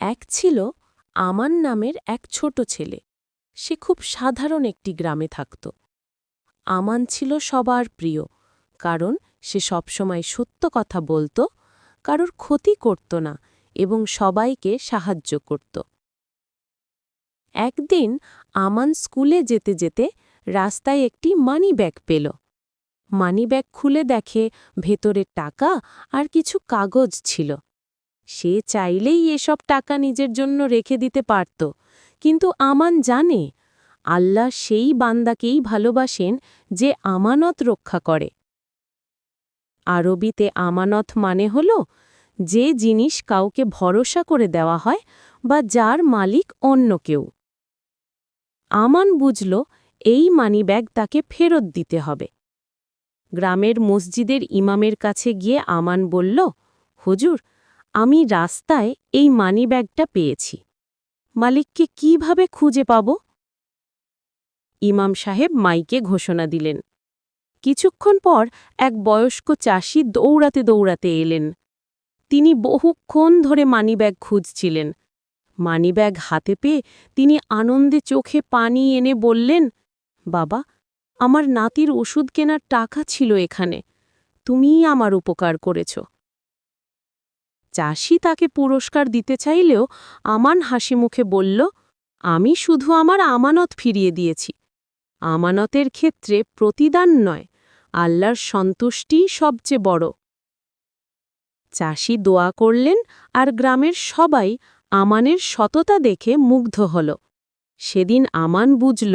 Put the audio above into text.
এক ছিল আমান নামের এক ছোট ছেলে। সে খুব সাধারণ একটি গ্রামে থাকত। আমান ছিল সবার প্রিয়, কারণ সে সবসময় সত্য কথা বলত, কারোর ক্ষতি করত না এবং সবাইকে সাহায্য করত। একদিন আমান স্কুলে যেতে যেতে রাস্তায় একটি মানি ব্যাগ পেল। মানি ব্যাগ খুলে দেখে ভেতরে টাকা আর কিছু কাগজ ছিল। সে চাইলেই এসব টাকা নিজের জন্য রেখে দিতে পারত। কিন্তু আমান জানে, আল্লাহ সেই বান্দাকেই ভালোবাসেন যে আমানত রক্ষা করে। আরবিতে আমানত মানে হল যে জিনিস কাউকে ভরসা করে দেওয়া হয় বা যার মালিক অন্য কেউ। আমান বুঝল, এই মানিব্যাগ তাকে ফেরত দিতে হবে। গ্রামের মসজিদের ইমামের কাছে গিয়ে আমান বলল, হুজুর আমি রাস্তায় এই মানিব্যাগটা পেয়েছি। মালিককে কীভাবে খুঁজে পাব? ইমাম সাহেব মাইকে ঘোষণা দিলেন। কিছুক্ষণ পর এক বয়স্ক চাষি দৌড়াতে দৌড়াতে এলেন। তিনি বহুক্ষণ ধরে মানিব্যাগ খুঁজছিলেন। মানিব্যাগ হাতে পেয়ে তিনি আনন্দে চোখে পানি এনে বললেন, বাবা, আমার নাতির ওষুধ কেনার টাকা ছিল এখানে। তুমিই আমার উপকার করেছ। চাষি তাকে পুরস্কার দিতে চাইলেও আমান হাসি মুখে বলল, আমি শুধু আমার আমানত ফিরিয়ে দিয়েছি। আমানতের ক্ষেত্রে প্রতিদান নয়, আল্লাহর সন্তুষ্টিই সবচেয়ে বড়। চাষি দোয়া করলেন আর গ্রামের সবাই আমানের সততা দেখে মুগ্ধ হল। সেদিন আমান বুঝল